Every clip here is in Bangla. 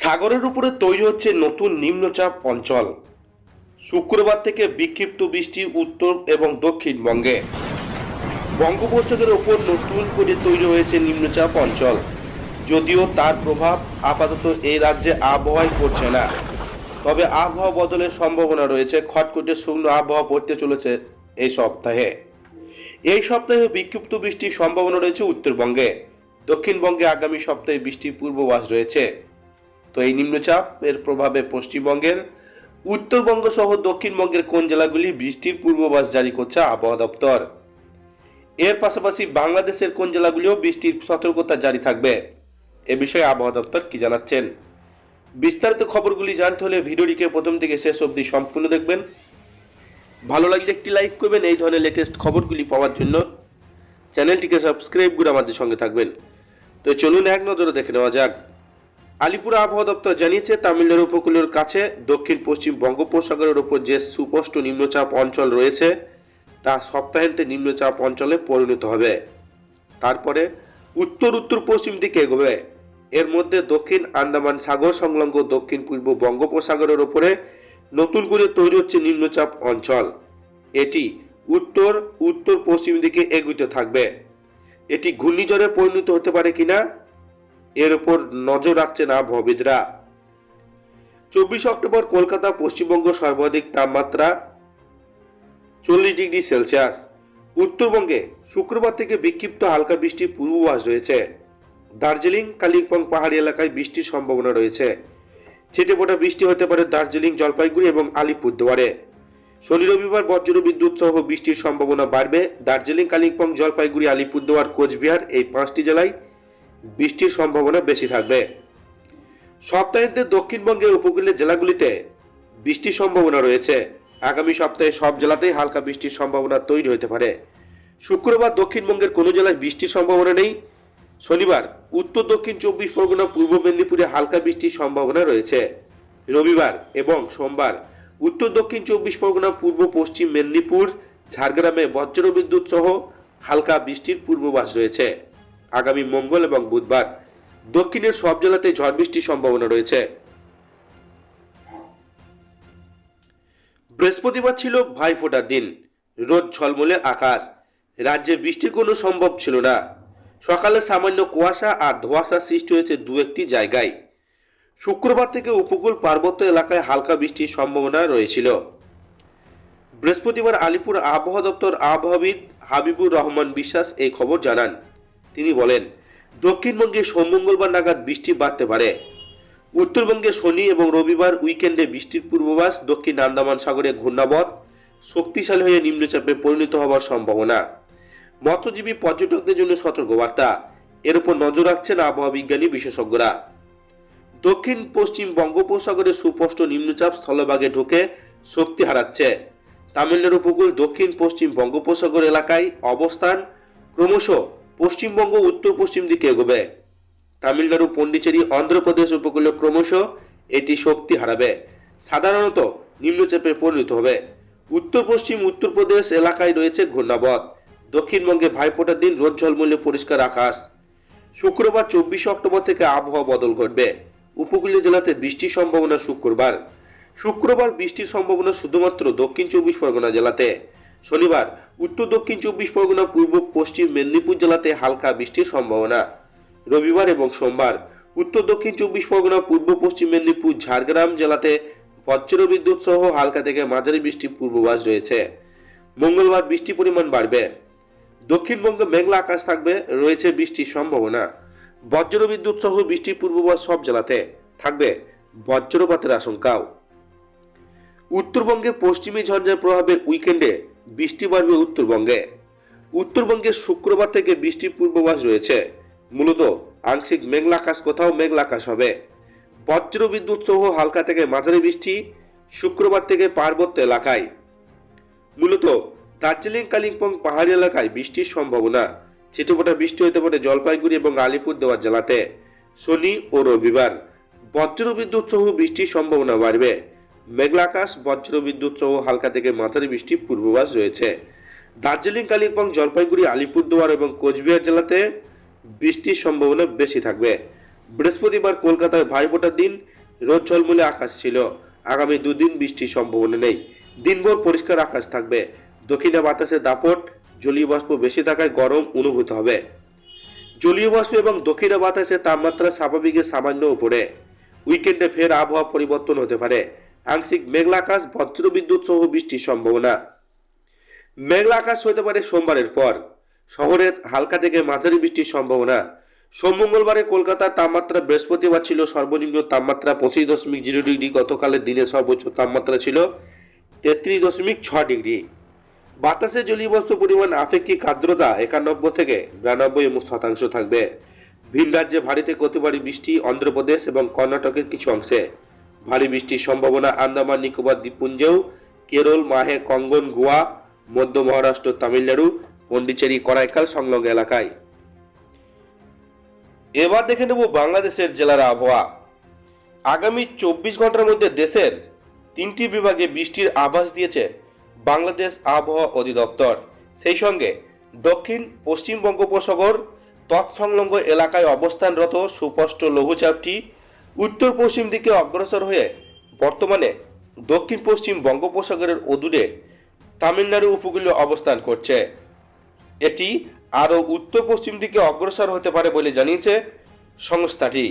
সাগরের উপরে তৈরি হচ্ছে নতুন নিম্নচাপ অঞ্চল। শুক্রবার থেকে বিক্ষিপ্ত বৃষ্টি উত্তর এবং দক্ষিণবঙ্গে বঙ্গোপসাগরের ওপর নতুন করে তৈরি হয়েছে নিম্নচাপ অঞ্চল। যদিও তার প্রভাব আপাতত এই রাজ্যে আবহাওয়ায় পড়ছে না। তবে আবহাওয়া বদলের সম্ভাবনা রয়েছে। খটখটে শুকনো আবহাওয়া পড়তে চলেছে এই সপ্তাহে। এই সপ্তাহে বিক্ষিপ্ত বৃষ্টির সম্ভাবনা রয়েছে উত্তরবঙ্গে। দক্ষিণবঙ্গে আগামী সপ্তাহে বৃষ্টির পূর্বাভাস রয়েছে। তো এই নিম্নচাপ এর প্রভাবে পশ্চিমবঙ্গের উত্তরবঙ্গ সহ দক্ষিণবঙ্গের কোন জেলাগুলি বৃষ্টির পূর্বাভাস জারি করছে আবহাওয়া দপ্তর? এর পাশাপাশি বাংলাদেশের কোন জেলাগুলিও বৃষ্টির সতর্কতা জারি থাকবে? এ বিষয়ে আবহাওয়া দপ্তর কি জানাচ্ছেন? বিস্তারিত খবরগুলি জানতে হলে ভিডিওটিকে প্রথম থেকে শেষ অবধি সম্পূর্ণ দেখবেন। ভালো লাগলে একটি লাইক করবেন, এই ধরনের লেটেস্ট খবরগুলি পাওয়ার জন্য। চ্যানেলটিকে সাবস্ক্রাইব করে আমাদের সঙ্গে থাকবেন। তো চলুন এক নজরে দেখে নেওয়া যাক। আলিপুর আবহাওয়া দপ্তর জানিয়েছে, তামিলনাড়ু উপকূলের কাছে দক্ষিণ পশ্চিম বঙ্গোপসাগরের ওপর যে সুস্পষ্ট নিম্নচাপ অঞ্চল রয়েছে, তা সপ্তাহান্তে নিম্নচাপ অঞ্চলে পরিণত হবে। তারপরে উত্তর উত্তর পশ্চিম দিকে এগোবে। এর মধ্যে দক্ষিণ আন্দামান সাগর সংলগ্ন দক্ষিণ পূর্ব বঙ্গোপসাগরের ওপরে নতুন করে তৈরি হচ্ছে নিম্নচাপ অঞ্চল। এটি উত্তর উত্তর পশ্চিম দিকে এগুতে থাকবে। এটি ঘূর্ণিঝড়ে পরিণত হতে পারে কিনা এর উপর নজর রাখছেন আবহাওয়াবিদরা চব্বিশ অক্টোবর কলকাতা পশ্চিমবঙ্গ সর্বাধিক তাপমাত্রা চল্লিশ ডিগ্রি সেলসিয়াস। উত্তরবঙ্গে শুক্রবার থেকে বিক্ষিপ্ত হালকা বৃষ্টির পূর্বাভাস রয়েছে। দার্জিলিং, কালিম্পং পাহাড়ি এলাকায় বৃষ্টির সম্ভাবনা রয়েছে। ছিটে ফোটা বৃষ্টি হতে পারে দার্জিলিং, জলপাইগুড়ি এবং আলিপুরদুয়ারে। শনি রবিবার বজ্র বিদ্যুৎ সহ বৃষ্টির সম্ভাবনা বাড়বে। দার্জিলিং, কালিম্পং, জলপাইগুড়ি, আলিপুরদুয়ার, কোচবিহার এই পাঁচটি জেলায় বৃষ্টির সম্ভাবনা বেশি থাকবে। সপ্তাহান্তে দক্ষিণবঙ্গের উপকূলীয় জেলাগুলিতে বৃষ্টির সম্ভাবনা রয়েছে। আগামী সপ্তাহে সব জেলাতেই হালকা বৃষ্টির সম্ভাবনা তৈরি হতে পারে। শুক্রবার দক্ষিণবঙ্গের কোনো জেলায় বৃষ্টির সম্ভাবনা নেই। শনিবার উত্তর, দক্ষিণ, চব্বিশ পরগনা, পূর্ব মেদিনীপুরে হালকা বৃষ্টির সম্ভাবনা রয়েছে। রবিবার এবং সোমবার উত্তর, দক্ষিণ, চব্বিশ পরগনা, পূর্ব, পশ্চিম মেদিনীপুর, ঝাড়গ্রামে বজ্রবিদ্যুৎ সহ হালকা বৃষ্টির পূর্বাভাস রয়েছে। আগামী মঙ্গল এবং বুধবার দক্ষিণের সব জেলাতে ঝড় বৃষ্টির সম্ভাবনা রয়েছে। বৃহস্পতিবার ছিল ভাইফোঁটার দিন, রোদ ঝলমলে আকাশ, রাজ্যে বৃষ্টি কোনো সম্ভব ছিল না। সকালে সামান্য কুয়াশা আর ধোঁয়াশা সৃষ্টি হয়েছে দু একটি জায়গায়। শুক্রবার থেকে উপকূল পার্বত্য এলাকায় হালকা বৃষ্টির সম্ভাবনা রয়েছিল। বৃহস্পতিবার আলিপুর আবহাওয়া দপ্তর আবহাওয়াবিদ হাবিবুর রহমান বিশ্বাস এই খবর জানান। তিনি বলেন, দক্ষিণবঙ্গে সোম মঙ্গলবার নাগাদ বৃষ্টি বাড়তে পারে। উত্তরবঙ্গে শনি এবং রবিবার উইকেন্ডে বৃষ্টির পূর্বাভাস, দক্ষিণ আন্দামান সাগরে ঘূর্ণাবধ শক্তিশালী হয়ে নিম্নচাপে পরিণত হওয়ার সম্ভাবনা। মৎস্যজীবী পর্যটকদের জন্য সতর্কবার্তা। এর উপর নজর রাখছেন আবহাওয়া বিজ্ঞানী বিশেষজ্ঞরা। দক্ষিণ পশ্চিম বঙ্গোপসাগরে সুস্পষ্ট নিম্নচাপ স্থলভাগে ঢুকে শক্তি হারাচ্ছে। তামিলনাড়ু উপকূল দক্ষিণ পশ্চিম বঙ্গোপসাগর এলাকায় অবস্থান ক্রমশ পশ্চিমবঙ্গ, উত্তর পশ্চিম দিকে এগোবে। তামিলনাড়ু, পন্ডিচেরি, অন্ধ্রপ্রদেশ উপকূলে ক্রমশ এটি শক্তি হারাবে। সাধারণত নিম্নচাপে পরিণত হবে। উত্তর পশ্চিম উত্তরপ্রদেশ এলাকায় রয়েছে ঘূর্ণাবধ দক্ষিণবঙ্গে ভাইফোঁটার দিন রোদ ঝলমলে পরিষ্কার আকাশ। শুক্রবার চব্বিশে অক্টোবর থেকে আবহাওয়া বদল ঘটবে। উপকূলীয় জেলাতে বৃষ্টির সম্ভাবনা শুক্রবার। শুক্রবার বৃষ্টির সম্ভাবনা শুধুমাত্র দক্ষিণ চব্বিশ পরগনা জেলাতে। শনিবার উত্তর দক্ষিণ চব্বিশ পরগনা, পূর্ব, পশ্চিম মেদিনীপুর জেলাতে হালকা বৃষ্টির সম্ভাবনা। রবিবার এবং সোমবার, উত্তর দক্ষিণ চব্বিশ পরগনা, পূর্ব, পশ্চিম মেদিনীপুর, ঝাড়গ্রাম জেলাতে বজ্র বিদ্যুৎ সহ হালকা থেকে মাঝারি বৃষ্টির পূর্বাভাস রয়েছে। মঙ্গলবার বৃষ্টির পরিমাণ বাড়বে। দক্ষিণবঙ্গে মেঘলা আকাশ থাকবে, রয়েছে বৃষ্টির সম্ভাবনা। বজ্র বিদ্যুৎ সহ বৃষ্টির পূর্বাভাস সব জেলাতে থাকবে, বজ্রপাতের আশঙ্কাও। উত্তরবঙ্গে পশ্চিমী ঝঞ্ঝার প্রভাবে উইকেন্ডে বৃষ্টি বাড়বে উত্তরবঙ্গে। উত্তরবঙ্গে শুক্রবার থেকে বৃষ্টির পূর্বাভাস রয়েছে। মূলত আংশিক মেঘলা আকাশ, কোথাও মেঘলা আকাশ হবে। বজ্র বিদ্যুৎ সহ হালকা থেকে মাঝারি বৃষ্টি শুক্রবার থেকে পার্বত্য এলাকায়। মূলত দার্জিলিং, কালিম্পং পাহাড়ি এলাকায় বৃষ্টির সম্ভাবনা। ছিটেফোঁটা বৃষ্টি হতে পারে জলপাইগুড়ি এবং আলিপুর দেওয়ার জেলাতে। শনি ও রবিবার বজ্র বিদ্যুৎ সহ বৃষ্টির সম্ভাবনা বাড়বে। মেঘলা আকাশ, বজ্র বিদ্যুৎ সহ হালকা থেকে মাঝারি বৃষ্টির পূর্বাভাস রয়েছে। দার্জিলিং, কালিম্পং, জলপাইগুড়ি, আলিপুরদুয়ার এবং কোচবিহার জেলাতে বৃষ্টির সম্ভাবনা বেশি থাকবে। বৃহস্পতিবার কলকাতায় ভাইফোঁটার দিন, রোদ ঝলমলে আকাশ ছিল। আগামী দুদিন বৃষ্টির সম্ভাবনা নেই। দিনভর পরিষ্কার আকাশ থাকবে। দক্ষিণে বাতাসে দাপট, জলীয় বাষ্প বেশি থাকায় গরম অনুভূত হবে। জলীয় বাষ্প এবং দক্ষিণে বাতাসে তাপমাত্রা স্বাভাবিকের সামান্য উপরে। উইকেন্ডে ফের আবহাওয়া পরিবর্তন হতে পারে। আংশিক মেঘলা আকাশ, বজ্রবিদ্যুৎ সহ বৃষ্টির সম্ভাবনা। মেঘলা আকাশ হতে পারে সোমবারের পর। শহরে হালকা থেকে মাঝারি বৃষ্টির সম্ভাবনা। সোম মঙ্গলবারে কলকাতার তাপমাত্রা বৃহস্পতিবার ছিল সর্বনিম্ন তাপমাত্রা পঁচিশ দশমিক জিরো ডিগ্রি, গতকালের দিনে সর্বোচ্চ তাপমাত্রা ছিল তেত্রিশ দশমিক ছ ডিগ্রি। বাতাসে জলীয় বস্তু পরিমাণ আপেক্ষিক আর্দ্রতা একানব্বই থেকে বিরানব্বই শতাংশ থাকবে। ভিন রাজ্যে ভারী থেকে অতি বৃষ্টি, অন্ধ্রপ্রদেশ এবং কর্ণাটকের কিছু অংশে। ভারী বৃষ্টির সম্ভাবনা আন্দামান, নিকোবর, দ্বীপপুঞ্জেও, কেরল, মাহে, কঙ্গন, গোয়া, মধ্য মহারাষ্ট্র, তামিলনাড়ু, পন্ডিচেরি, করাইকাল সংলগ্ন এলাকায়। এবার দেখে নেব বাংলাদেশের জেলার আবহাওয়া। আগামী চব্বিশ ঘণ্টার মধ্যে দেশের তিনটি বিভাগে বৃষ্টির আভাস দিয়েছে বাংলাদেশ আবহাওয়া অধিদপ্তর। সেই সঙ্গে দক্ষিণ, পশ্চিম বঙ্গোপসাগর, তৎসংলগ্ন এলাকায় অবস্থানরত সুস্পষ্ট লঘুচাপটি উত্তর পশ্চিম দিকে অগ্রসর হয়ে বর্তমানে দক্ষিণ পশ্চিম বঙ্গোপসাগরের অদূরে তামিলনাড়ু উপকূলে অবস্থান করছে। এটি আরও উত্তর পশ্চিম দিকে অগ্রসর হতে পারে বলে জানিয়েছে সংস্থাটি।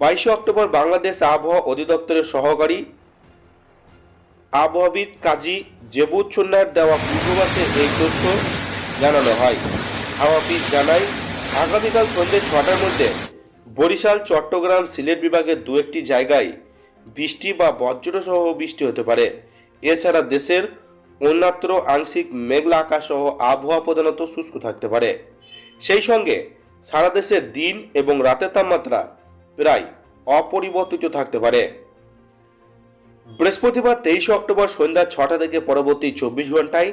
বাইশে অক্টোবর বাংলাদেশ আবহাওয়া অধিদপ্তরের সহকারী আবহাওয়াবিদ কাজী জেবুচ্ছন্নার দেওয়া পূর্বাভাসে এই তথ্য জানানো হয়। হাওয়াবিদ জানায়, আগামীকাল সন্ধ্যে ছটার মধ্যে বরিশাল, চট্টগ্রাম, সিলেট বিভাগের দু একটি জায়গায় বৃষ্টি বা বজ্রসহ বৃষ্টি হতে পারে। এছাড়া দেশের অন্যত্র আংশিক মেঘলা আকাশ সহ আবহাওয়া প্রধানত শুষ্ক থাকতে পারে। সেই সঙ্গে সারা দেশে দিন এবং রাতের তাপমাত্রা প্রায় অপরিবর্তিত থাকতে পারে। বৃহস্পতিবার তেইশে অক্টোবর সন্ধ্যা ছটা থেকে পরবর্তী চব্বিশ ঘন্টায়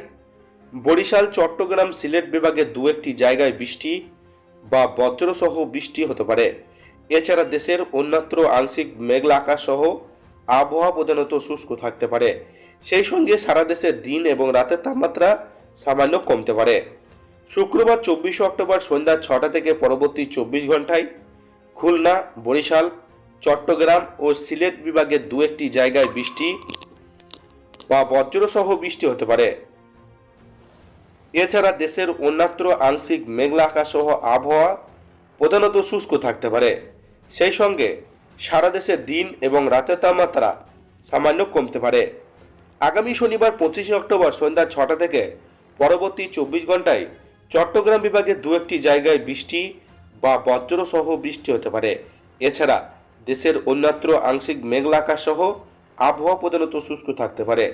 বরিশাল, চট্টগ্রাম, সিলেট বিভাগে দু একটি জায়গায় বৃষ্টি বা বজ্রসহ বৃষ্টি হতে পারে। এছাড়া দেশের অন্যত্র আংশিক মেঘলা আকাশ সহ আবহাওয়া প্রধানত শুষ্ক থাকতে পারে। সেই সঙ্গে সারা দেশে দিন এবং রাতের তাপমাত্রা সামান্য কমতে পারে। শুক্রবার চব্বিশে অক্টোবর সন্ধ্যা ছটা থেকে পরবর্তী চব্বিশ ঘন্টায় খুলনা, বরিশাল, চট্টগ্রাম ও সিলেট বিভাগের দু একটি জায়গায় বৃষ্টি বা বজ্রসহ বৃষ্টি হতে পারে। এছাড়া দেশের অন্যত্র আংশিক মেঘলা আকাশ সহ আবহাওয়া প্রধানত শুষ্ক থাকতে পারে। সেই সঙ্গে সারা দেশে দিন এবং রাতের তাপমাত্রা সামান্য কমতে পারে। আগামী শনিবার পঁচিশে অক্টোবর সন্ধ্যা ছটা থেকে পরবর্তী চব্বিশ ঘন্টায় চট্টগ্রাম বিভাগে দু একটি জায়গায় বৃষ্টি বা বজ্রসহ বৃষ্টি হতে পারে। এছাড়া দেশের অন্যত্র আংশিক মেঘলা আকাশ সহ আবহাওয়া প্রধানত শুষ্ক থাকতে পারে।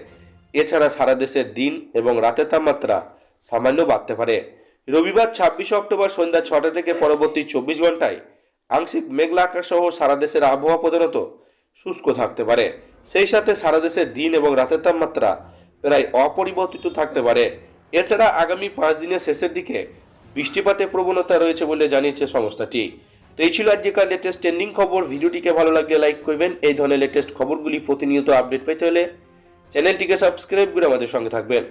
এছাড়া সারা দেশের দিন এবং রাতের তাপমাত্রা সামান্য বাড়তে পারে। রবিবার ছাব্বিশে অক্টোবর সন্ধ্যা ছটা থেকে পরবর্তী চব্বিশ ঘন্টায় আংশিক মেঘলা আকাশ সহ সারা দেশের আবহাওয়া প্রধানত শুষ্ক থাকতে পারে। সেই সাথে সারা দেশের দিন এবং রাতের তাপমাত্রা প্রায় অপরিবর্তিত থাকতে পারে। এছাড়া আগামী পাঁচ দিনের শেষের দিকে বৃষ্টিপাতের প্রবণতা রয়েছে বলে জানিয়েছে সংস্থাটি। তো এই ছিল আজকের লেটেস্ট ট্রেন্ডিং খবর। ভিডিওটিকে ভালো লাগলে লাইক করবেন। এই ধরনের লেটেস্ট খবরগুলি প্রতিনিয়ত আপডেট পেতে হলে চ্যানেলটিকে সাবস্ক্রাইব করে আমাদের সঙ্গে থাকবেন।